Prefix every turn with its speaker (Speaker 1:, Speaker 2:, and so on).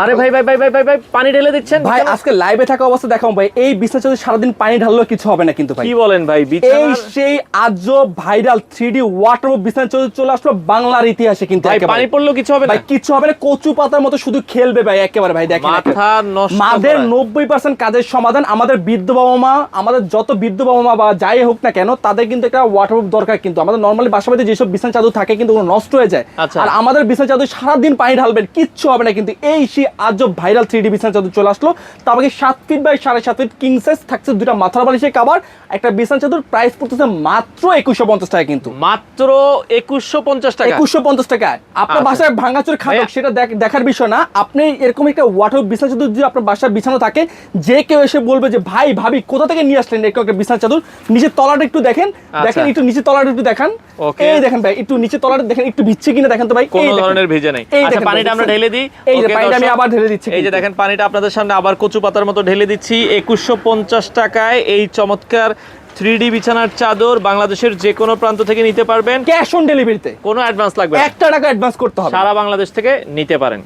Speaker 1: আরে ভাই ভাই ভাই ভাই ভাই ভাই পানি ঢেলে দিচ্ছেন?
Speaker 2: ভাই আজকে লাইভে থাকা অবস্থা দেখাও ভাই। এই বিছানা যদি সারাদিন পানি ঢাললেও কিছু হবে না কিন্তু ভাই।
Speaker 1: কি বলেন ভাই
Speaker 2: এই সেই আজব ভাইরাল থ্রি ডি ওয়াটার বিছানা চলে চলে আসলো বাংলার ইতিহাসে কিন্তু
Speaker 1: ভাই পানি পড়লেও কিছু হবে না?
Speaker 2: ভাই কিছু হবে না কচু পাতার মতো শুধু খেলবে ভাই একেবারে ভাই দেখেন
Speaker 1: মাথা নষ্ট
Speaker 2: মাদের। নব্বই পার্সেন্ট কাজের সমাধান আমাদের বৃদ্ধ বাবা মা আমাদের যত বৃদ্ধ বাবা মা বা যাই হোক না কেন তাদের কিন্তু একটা ওয়াটারপ্রুফ দরকার কিন্তু। আমাদের নর্মালি বাসা বাড়িতে যেসব বিছানা চাদর থাকে কিন্তু নষ্ট হয়ে যায়।
Speaker 1: আচ্ছা।
Speaker 2: আর আমাদের বিছানা চাদর সারাদিন পানি ঢালবেন কিচ্ছু হবে না কিন্তু। এই সেই আজব ভাইরাল থ্রি ডি বিছানা চাদর চলে আসলো। তারপরে সাত ফিট বাই সাড়ে সাত ফিট কিং সাইজ থাকছে দুটা মাথার বালিশের কাবার একটা বিছানা চাদর প্রাইস পড়তেছে মাত্র একুশশো পঞ্চাশ টাকা কিন্তু।
Speaker 1: মাত্র একুশশো পঞ্চাশ টাকা।
Speaker 2: একুশশো পঞ্চাশ টাকায় আপনার
Speaker 1: আচ্ছা।
Speaker 2: বাসায় ভাঙাচুর খাটক। সেটা দেখার বিষয় না। আপনি এরকম একটা ওয়াটার বিছানা চাদর যদি আপনার বাসায় বিছানো থাকে যে কেউ এসে বলবে যে ভাই ভাবি কোথা থেকে নিয়ে আসলেন এরকম একটা বিছানা চাদর? নিচের তলাটা একটু দেখেন।
Speaker 1: আচ্ছা।
Speaker 2: দেখেন একটু নিচের তলাটা একটু দেখান। এই দেখেন ভাই একটু নিচের তলাটা দেখেন একটু ভিজছে কিনা দেখেন তো ভাই।
Speaker 1: কোনো। ধরনের ভেজে নেই।
Speaker 2: এই
Speaker 1: আচ্ছা
Speaker 2: দেখেন
Speaker 1: পানিটা আমরা ঢেলে দিই।
Speaker 2: এই পানিটা আমি আবার ঢেলে দিচ্ছি
Speaker 1: এই যে দেখেন পানিটা আপনাদের সামনে আবার কচু পাতার মতো ঢেলে দিচ্ছি। একুশশো পঞ্চাশ টাকায় এই চমৎকার থ্রি ডি বিছানার চাদর বাংলাদেশের যে কোনো প্রান্ত থেকে নিতে পারবেন।
Speaker 2: ক্যাশ অন ডেলিভারিতে
Speaker 1: কোনো অ্যাডভান্স লাগবে
Speaker 2: একটা টাকা অ্যাডভান্স করতে হবে।
Speaker 1: সারা বাংলাদেশ থেকে নিতে পারেন।